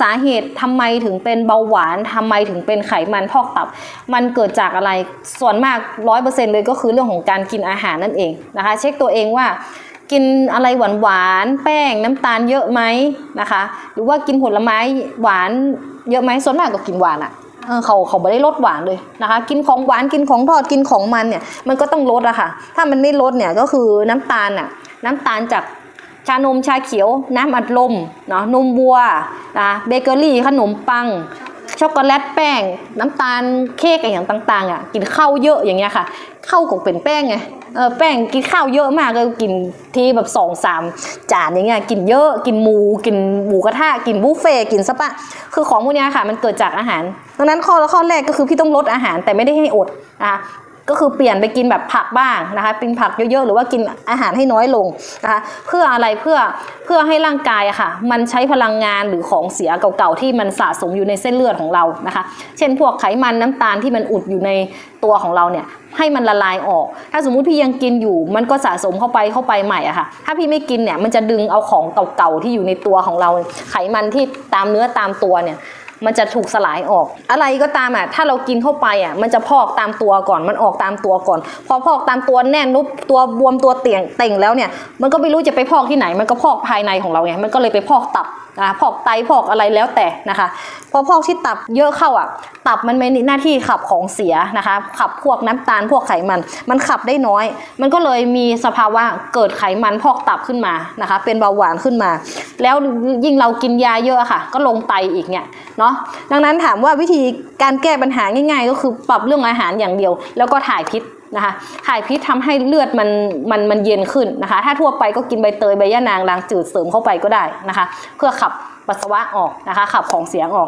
สาเหตุทำไมถึงเป็นเบาหวานทำไมถึงเป็นไขมันพอกตับ มันเกิดจากอะไรส่วนมากร้อยเปอร์เซ็นต์เลยก็คือเรื่องของการกินอาหารนั่นเองนะคะ เช็คตัวเองว่ากินอะไรหวานหวานแป้งน้ำตาลเยอะไหมนะคะ หรือว่ากินผลไม้หวานเยอะไหมส่วนมากก็กินหวานอะเออเขาเขาไม่ได้ลดหวานเลยนะคะ กินของหวานกินของทอดกินของมันเนี่ยมันก็ต้องลดอะค่ะ ถ้ามันไม่ลดเนี่ยก็คือน้ำตาลอะน้ำตาลจาก ชานมชาเขียวน้ำอัดลมเนาะนมวัวนะเบเกอรี่ขนมปัง ช็อกโกแลตแป้ง น้ำตาลเค้กอะไรอย่างต่างๆอะกินข้าวเยอะอย่างเงี้ยค่ะข้าวก็เป็นแป้งไงเออแป้งกินข้าวเยอะมากก็กินทีแบบสองสามจานอย่างเงี้ยกินเยอะกินหมูกินหมูกระทะกินบุฟเฟ่กินสปะ คือของพวกเนี้ยค่ะ มันเกิดจากอาหาร ดังนั้นข้อละข้อแรกก็คือพี่ต้องลดอาหารแต่ไม่ได้ให้อดนะ ก็คือเปลี่ยนไปกินแบบผักบ้างนะคะกินผักเยอะๆ หรือว่ากินอาหารให้น้อยลงนะคะเพื่ออะไรเพื่อเพื่อให้ร่างกายค่ะ มันใช้พลังงานหรือของเสียเก่าๆที่มันสะสมอยู่ในเส้นเลือดของเรานะคะ เช่นพวกไขมันน้ำตาลที่มันอุดอยู่ในตัวของเราเนี่ยให้มันละลายออก ถ้าสมมุติพี่ยังกินอยู่ มันก็สะสมเข้าไปเข้าไปใหม่อะค่ะ ถ้าพี่ไม่กินเนี่ยมันจะดึงเอาของเก่าๆที่อยู่ในตัวของเรา ไขมันที่ตามเนื้อตามตัวเนี่ย มันจะถูกสลายออก อะไรก็ตามอะถ้าเรากินเข้าไปอะมันจะพอกตามตัวก่อนมันออกตามตัวก่อน พอพอกตามตัวแน่นนุบตัวบวมตัวเตียงเต่งแล้วเนี่ยมันก็ไม่รู้จะไปพอกที่ไหน มันก็พอกภายในของเราไงมันก็เลยไปพอกตับ นะพอกไตพอกอะไรแล้วแต่นะคะพอพอกที่ตับเยอะเข้าอะ ตับมันมีหน้าที่ขับของเสียนะคะ ขับพวกน้ำตาลพวกไขมัน มันขับได้น้อย มันก็เลยมีสภาวะเกิดไขมันพอกตับขึ้นมานะคะ เป็นเบาหวานขึ้นมา แล้วยิ่งเรากินยาเยอะค่ะ ก็ลงไตอีกเนี่ยเนาะดังนั้นถามว่าวิธีการแก้ปัญหาง่าย ๆ ก็คือปรับเรื่องอาหารอย่างเดียว แล้วก็ถ่ายพิษ นะคะถ่ายพิษทำให้เลือดมันมันมันเย็นขึ้นนะคะ ถ้าทั่วไปก็กินใบเตยใบย่านางล้างจืดเสริมเข้าไปก็ได้นะคะ เพื่อขับปัสสาวะออกนะคะ ขับของเสียออก